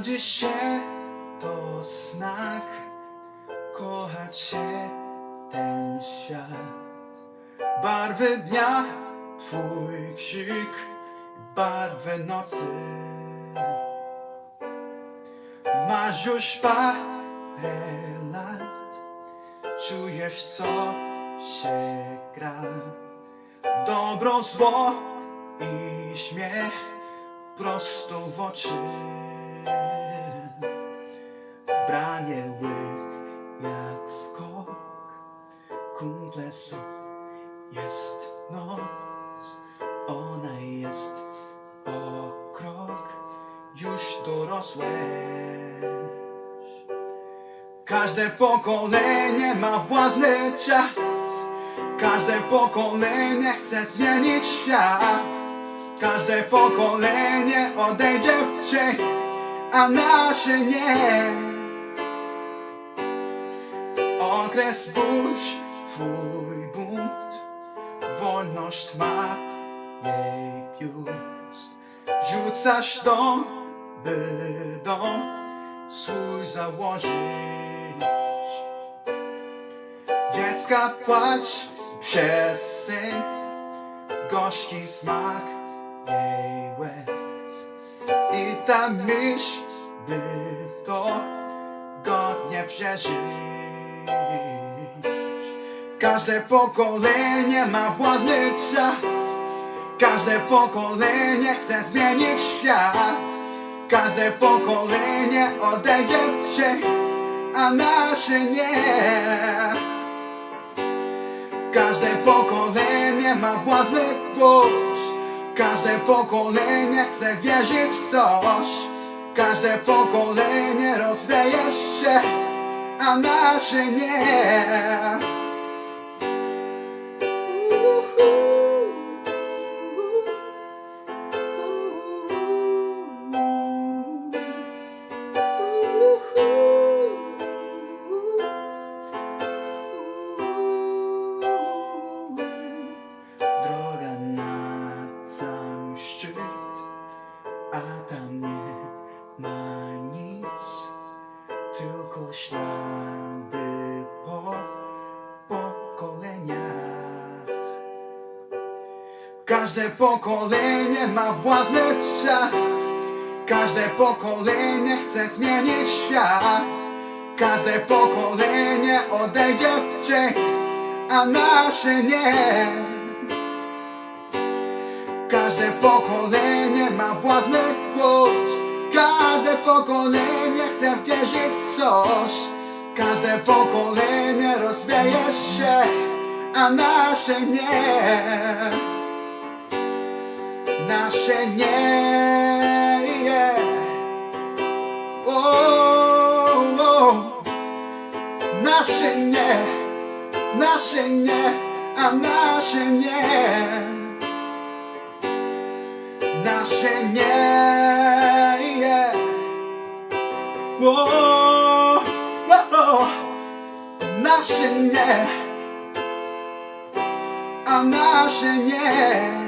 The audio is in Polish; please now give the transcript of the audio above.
Rodzi się to znak. Kochać się ten świat. Barwy dnia Twój krzyk Barwy nocy. Masz już parę lat. Czujesz co się gra. Dobro, zło i śmiech Prosto w oczy Branie łyk jak skok. Kumple są. Jest noc. Ona jest o krok. Już dorosłeś. Każde pokolenie ma własny czas. Każde pokolenie chce zmienić świat. Każde pokolenie odejdzie w cień A nasze nie. Okres burz, twój bunt Wolność ma jej biust Rzucasz dom, by dom swój założyć. Dziecka płacz przez syn Gorzki smak jej łez I ta myśl, by to godnie przeżyć. Każde pokolenie ma własny czas. Każde pokolenie chce zmienić świat. Każde pokolenie odejdzie w cień A nasze nie. Każde pokolenie ma własny głos Każde pokolenie chce wierzyć w coś. Każde pokolenie rozwieje się A nasze nie tylko ślady po pokoleniach. Każde pokolenie ma własny czas, każde pokolenie chce zmienić świat. Każde pokolenie odejdzie w cień, a nasze nie. Każde pokolenie ma własny głos Każde pokolenie chce wierzyć w coś Każde pokolenie rozwieje się A nasze nie Nasze nie yeah. oh, oh. Nasze nie Nasze nie A nasze nie nasze nie. Wo, wo, nasze nie a nasze nie